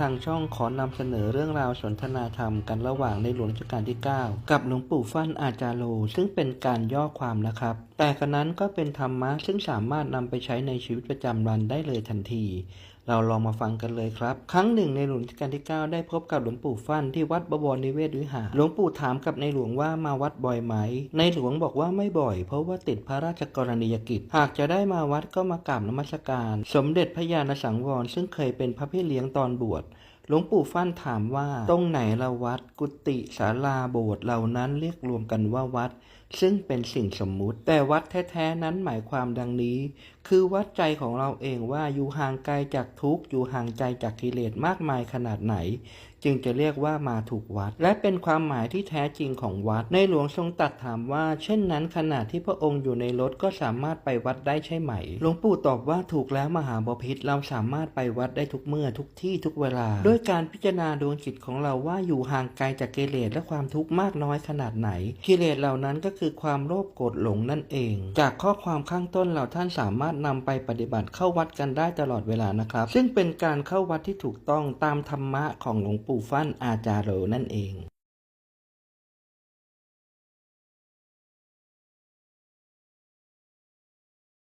ทางช่องขอนำเสนอเรื่องราวสนทนาธรรมกันระหว่างในหลวงรัชกาลที่ 9 กับหลวงปู่ฟั่นอาจารโล ซึ่งเป็นการย่อความนะครับ แต่กระนั้นก็เป็นธรรมะซึ่งสามารถนำไปใช้ในชีวิตประจำวันได้เลยทันทีเราลองมาฟังกันเลยครับ ครั้งหนึ่งในหลวงรัชกาลที่ 9 ได้พบกับหลวงปู่ฟั่นที่วัดบวรนิเวศวิหาร หลวงปู่ถามกับในหลวงว่ามาวัดบ่อยไหม ในหลวงบอกว่าไม่บ่อย เพราะว่าติดพระราชกรณียกิจ หากจะได้มาวัดก็มากราบนมัสการ สมเด็จพระญาณสังวรซึ่งเคยเป็นพระพี่เลี้ยงตอนบวชหลวงปู่ฟั่นถามว่า ตรงไหนละวัด กุฏิศาลาโบสถ์เหล่านั้นเรียกรวมกันว่าวัด ซึ่งเป็นสิ่งสมมุติ แต่วัดแท้ๆนั้นหมายความดังนี้ คือวัดใจของเราเองว่าอยู่ห่างไกลจากทุกข์อยู่ห่างใจจากกิเลสมากมายขนาดไหน จึงจะเรียกว่ามาถูกวัด และเป็นความหมายที่แท้จริงของวัด ในหลวงทรงตัดถามว่า เช่นนั้นขณะที่พระองค์อยู่ในรถก็สามารถไปวัดได้ใช่ไหมหลวงปู่ตอบว่าถูกแล้วมหาบพิตรเราสามารถไปวัดได้ทุกเมื่อทุกที่ทุกเวลาด้วยยการพิจารณาดวงจิตของเราว่าอยู่ห่างไกลจากกิเลสและความทุกข์มากน้อยขนาดไหน กิเลสเหล่านั้นก็คือความโลภโกรธหลงนั่นเอง จากข้อความข้างต้นเราท่านสามารถนำไปปฏิบัติเข้าวัดกันได้ตลอดเวลานะครับ ซึ่งเป็นการเข้าวัดที่ถูกต้องตามธรรมะของหลวงปู่ฟั่นอาจารย์โรนั่นเอง